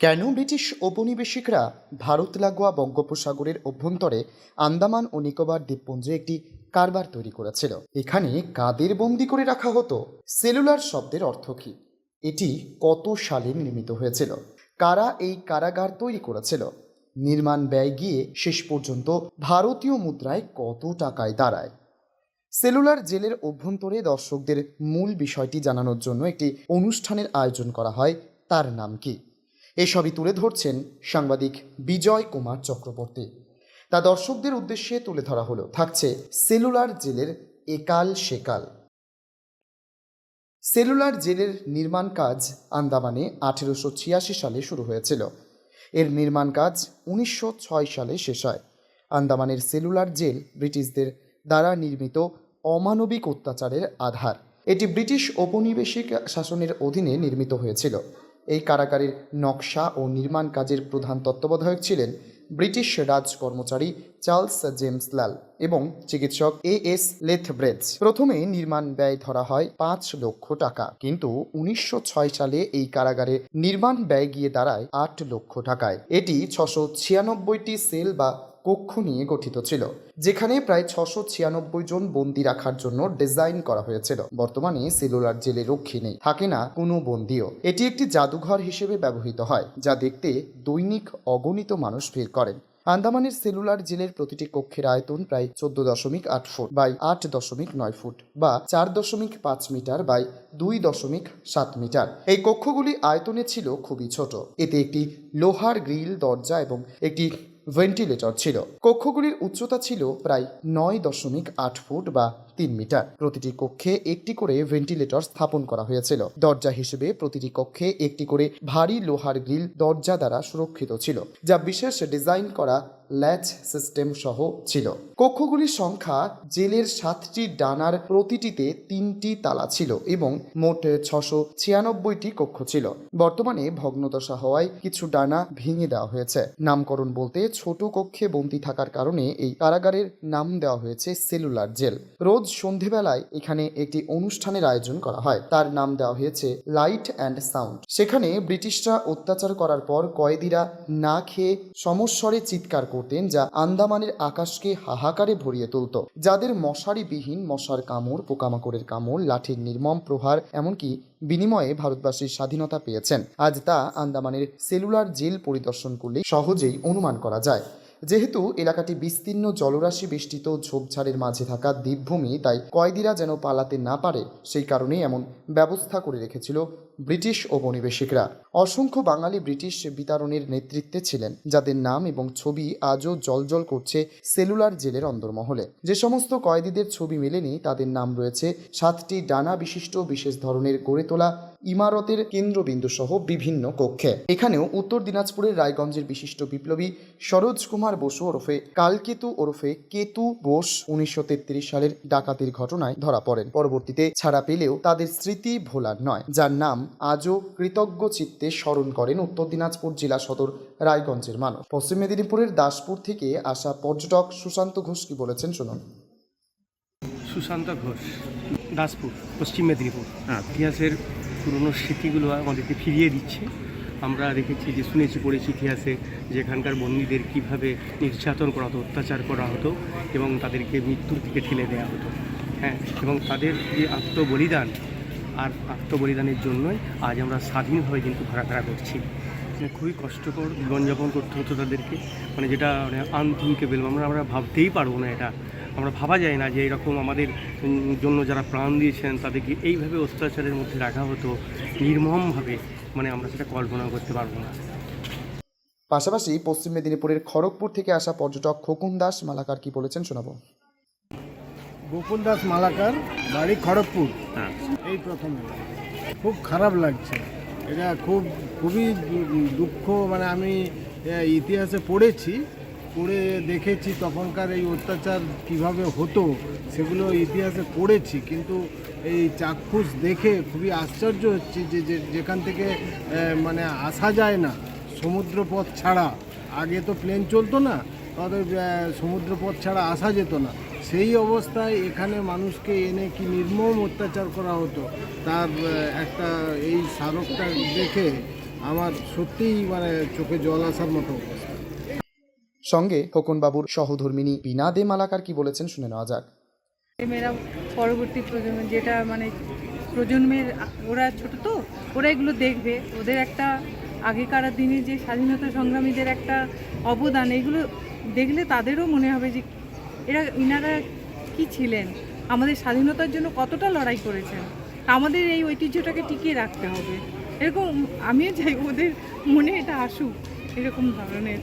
কেন ব্রিটিশ ঔপনিবেশিকরা ভারত লাগোয়া বঙ্গোপসাগরের অভ্যন্তরে আন্দামান ও নিকোবর দ্বীপপুঞ্জে একটি কারবার তৈরি করেছিল। এখানে কাদের বন্দি করে রাখা হতো? সেলুলার শব্দের অর্থ কী? এটি কত সালে নির্মিত হয়েছিল? কারা এই কারাগার তৈরি করেছিল? নির্মাণ ব্যয় গিয়ে শেষ পর্যন্ত ভারতীয় মুদ্রায় কত টাকায় দাঁড়ায়? সেলুলার জেলের অভ্যন্তরে দর্শকদের মূল বিষয়টি জানানোর জন্য একটি অনুষ্ঠানের আয়োজন করা হয়। তার নাম কি? এসবই তুলে ধরছেন সাংবাদিক বিজয় কুমার চক্রবর্তী। তা দর্শকদের উদ্দেশ্যে তুলে ধরা হলো। থাকছে সেলুলার জেলের একাল সেকাল। সেলুলার জেলের নির্মাণ কাজ আন্দামানে আঠেরোশো ছিয়াশি সালে শুরু হয়েছিল। এর নির্মাণ কাজ উনিশশো ছয় সালে শেষ হয়। আন্দামানের সেলুলার জেল ব্রিটিশদের দ্বারা নির্মিত অমানবিক অত্যাচারের আধার। এটি ব্রিটিশ ঔপনিবেশিক শাসনের অধীনে নির্মিত হয়েছিল। এই কারাগারের নকশা ও নির্মাণ কাজের প্রধান তত্ত্বাবধায়ক ছিলেন ব্রিটিশ রাজ কর্মচারী চার্লস জেমস লাল এবং চিকিৎসক এ এস লেথব্রেজ প্রথমে নির্মাণ ব্যয় ধরা হয় পাঁচ লক্ষ টাকা, কিন্তু উনিশশো ছয় সালে এই কারাগারে নির্মাণ ব্যয় গিয়ে দাঁড়ায় আট লক্ষ টাকায়। এটি ছশো ছিয়ানব্বইটি সেল বা কক্ষ নিয়ে গঠিত ছিল, যেখানে প্রায় ছশো ছিয়ানব্বই জন বন্দি রাখার জন্য ডিজাইন করা হয়েছিল। বর্তমানে সেলুলার জেলে রক্ষী নেই, থাকে না কোনো বন্দিও। এটি একটি জাদুঘর হিসেবে ব্যবহৃত হয়, যা দেখতে দৈনিক অগণিত মানুষ ভিড় করেন। আন্দামানের সেলুলার জেলের প্রতিটি কক্ষের আয়তন প্রায় চোদ্দ দশমিক আট ফুট বাই আট দশমিক নয় ফুট বা চার দশমিক পাঁচ মিটার বাই দুই দশমিক সাত মিটার। এই কক্ষগুলি আয়তনে ছিল খুবই ছোট। এতে একটি লোহার গ্রিল, দরজা এবং একটি ভেন্টিলেটর ছিল। কক্ষগুলির উচ্চতা ছিল প্রায় নয় দশমিক আট ফুট বা তিন মিটার। প্রতিটি কক্ষে একটি করে ভেন্টিলেটর স্থাপন করা হয়েছিল। দরজা হিসেবে প্রতিটি কক্ষে একটি করে ভারী লোহার গ্রিল দরজা দ্বারা সুরক্ষিত ছিল, যা বিশেষ ডিজাইন করা ল্যাচ সিস্টেম সহ ছিল। কক্ষগুলির সংখ্যা জেলের সাতটি ডানার প্রতিটিতে তিনটি তালা ছিল এবং মোট ছশো ছিয়ানব্বইটি কক্ষ ছিল। বর্তমানে ভগ্নদশা হওয়ায় কিছু ডানা ভেঙে দেওয়া হয়েছে। নামকরণ বলতে ছোট কক্ষে বন্দি থাকার কারণে এই কারাগারের নাম দেওয়া হয়েছে সেলুলার জেল। রোজ সন্ধেবেলায় এখানে একটি অনুষ্ঠানের আয়োজন করা হয়। তার নাম দেওয়া হয়েছে লাইট অ্যান্ড সাউন্ড সেখানে ব্রিটিশরা অত্যাচার করার পর কয়েদিরা না খেয়ে সমস্বরে চিৎকার করতেন যা আন্দামানের আকাশকে হাহাকারে ভরিয়ে তুলত। যাদের মশারিবিহীন মশার কামড়, পোকামাকড়ের কামড়, লাঠির নির্মম প্রহার, এমনকি বিনিময়ে ভারতবাসীর স্বাধীনতা পেয়েছেন, আজ তা আন্দামানের সেলুলার জেল পরিদর্শন করলে সহজেই অনুমান করা যায়। যেহেতু এলাকাটি বিস্তীর্ণ জলরাশি বেষ্টিত ঝোপঝাড়ের মাঝে থাকা দ্বীপভূমি, তাই কয়েদিরা যেন পালাতে না পারে, সেই কারণেই এমন ব্যবস্থা করে রেখেছিল ব্রিটিশ ঔপনিবেশিকরা। অসংখ্য বাঙালি ব্রিটিশ বিতারণের নেতৃত্বে ছিলেন, যাদের নাম এবং ছবি আজও জলজল করছে সেলুলার জেলের অন্দরমহলে। যে সমস্ত কয়েদিদের ছবি মেলেনি, তাদের নাম রয়েছে সাতটি ডানা বিশিষ্ট, বিশেষ ধরনের গড়ে তোলা ইমারতের কেন্দ্রবিন্দু সহ বিভিন্ন কক্ষে। এখানেও উত্তর দিনাজপুরের রায়গঞ্জের বিশিষ্ট বিপ্লবী সরোজ কুমার বসু ওরফে কালকেতু ওরফে কেতু বোস উনিশশো তেত্রিশ সালের ডাকাতির ঘটনায় ধরা পড়েন। পরবর্তীতে ছাড়া পেলেও তাদের স্মৃতি ভোলার নয়, যার নাম আজও কৃতজ্ঞ চিত্তে স্মরণ করেন উত্তর দিনাজপুর জেলা সদর রায়গঞ্জের মানুষ। পশ্চিম মেদিনীপুরের দাসপুর থেকে আসা পর্যটক সুশান্ত ঘোষ কি বলেছেন শুনুন। সুশান্ত ঘোষ দাসপুর পশ্চিম মেদিনীপুর। হ্যাঁ। ইতিহাসের পুরনো স্মৃতিগুলো আমাদেরকে ফিরিয়ে দিচ্ছে। আমরা দেখেছি যে শুনেছি পড়েছি ইতিহাসে যে এখানকার বন্দীদের কীভাবে নির্যাতন করা হতো অত্যাচার করা হতো এবং তাদেরকে মৃত্যুর দিকে ঠেলে দেওয়া হতো। হ্যাঁ এবং তাদের যে আত্মবলিদান আর আত্মবলিদানের জন্যই আজ আমরা স্বাধীনভাবে কিন্তু ঘোরাফেরা করছি। মানে খুবই কষ্টকর জীবনযাপন করতে হতো তাদেরকে। মানে যেটা মানে আনথিঙ্কেবল আমরা আমরা ভাবতেই পারব না এটা। আমরা ভাবা যায় না যে এরকম আমাদের জন্য যারা প্রাণ দিয়েছেন, তাদেরকে এইভাবে অত্যাচারের মধ্যে রাখা হতো, নির্মমভাবে। মানে আমরা সেটা কল্পনা করতে পারব না। পাশাপাশি পশ্চিম মেদিনীপুরের খড়গপুর থেকে আসা পর্যটক খোকন দাস মালাকার কি বলেছেন শোনাবো? গোকুল দাস মালাকার বাড়ি খড়গপুর। হ্যাঁ। এই প্রথম। খুব খারাপ লাগছে। এটা খুব খুবই দুঃখ মানে আমি ইতিহাসে পড়েছি পড়ে দেখেছি তখনকার এই অত্যাচার কীভাবে হতো সেগুলো ইতিহাসে পড়েছি কিন্তু এই চাক্ষুষ দেখে খুবই আশ্চর্য হচ্ছে যে যে- যেখান থেকে মানে আসা যায় না সমুদ্রপথ ছাড়া। আগে তো প্লেন চলতো না তাদের সমুদ্রপথ ছাড়া আসা যেত না। সেই অবস্থায় এখানে মানুষকে এনে কি নির্মম অত্যাচার করা হতো? তার একটা এই স্মারকটা দেখে আমার সত্যিই মানে চোখে জল আসার মতো অবস্থা। সঙ্গে খোকনবাবুর সহধর্মিনী বিনা দে মালাকার কি বলেছেন শুনে নেওয়া যাক। মেয়েরা পরবর্তী প্রজন্ম যেটা মানে প্রজন্মের ওরা ছোট তো ওরা এগুলো দেখবে। ওদের একটা আগেকার দিনে যে স্বাধীনতা সংগ্রামীদের একটা অবদান এগুলো দেখলে তাদেরও মনে হবে যে এরা ইনারা কি ছিলেন? আমাদের স্বাধীনতার জন্য কতটা লড়াই করেছেন? আমাদের এই ঐতিহ্যটাকে টিকিয়ে রাখতে হবে। এরকম আমিও চাই ওদের মনে এটা আসুক এরকম ধরনের।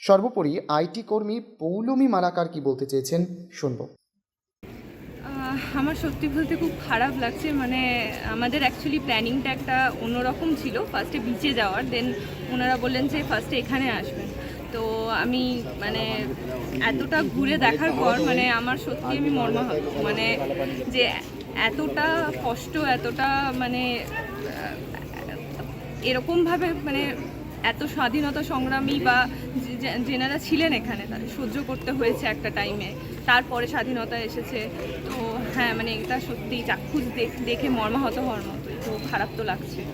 সর্বোপরি আইটি কর্মী পৌলমি মালাকার কি বলতে চেয়েছেন শুনব। আমার সত্যি বলতে খুব খারাপ লাগছে মানে আমাদের অ্যাকচুয়ালি প্ল্যানিংটা একটা অন্যরকম ছিল ফার্স্টে বিচে যাওয়ার দেন ওনারা বললেন যে ফার্স্টে এখানে আসবেন। তো আমি মানে এতটা ঘুরে দেখার পর মানে আমার সত্যি আমি মর্মাহত। মানে যে এতটা কষ্ট, এতটা মানে এরকমভাবে মানে এত স্বাধীনতা সংগ্রামী বা যেনারা ছিলেন এখানে, তাদের সহ্য করতে হয়েছে একটা টাইমে তারপরে স্বাধীনতা এসেছে। তো হ্যাঁ মানে এটা সত্যি চাক্ষুষ দেখ- দেখে মর্মাহত হওয়ার মতোই। তো খারাপ তো লাগছে।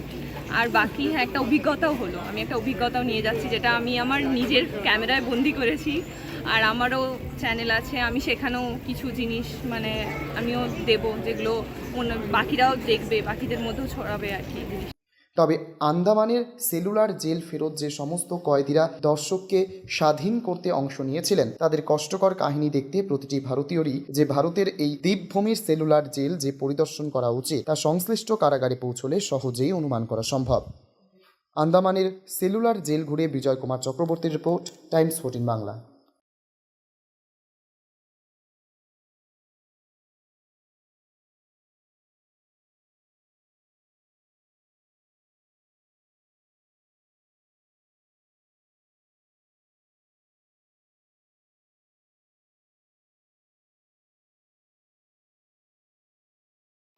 আর বাকি হ্যাঁ একটা অভিজ্ঞতাও হলো। আমি একটা অভিজ্ঞতাও নিয়ে যাচ্ছি, যেটা আমি আমার নিজের ক্যামেরায় বন্দি করেছি। আর আমারও চ্যানেল আছে, আমি সেখানেও কিছু জিনিস মানে আমিও দেব, যেগুলো অন্য বাকিরাও দেখবে, বাকিদের মধ্যেও ছড়াবে আর কি জিনিস তবে আন্দামানের সেলুলার জেল ফেরত যে সমস্ত কয়েদিরা দর্শককে স্বাধীন করতে অংশ নিয়েছিলেন, তাদের কষ্টকর কাহিনী দেখতে প্রতিটি ভারতীয়রই যে ভারতের এই দ্বীপভূমির সেলুলার জেল যে পরিদর্শন করা উচিত, তা সংশ্লিষ্ট কারাগারে পৌঁছলে সহজেই অনুমান করা সম্ভব। আন্দামানের সেলুলার জেল ঘুরে বিজয় কুমার চক্রবর্তীর রিপোর্ট, টাইমস ফোর্টিন বাংলা।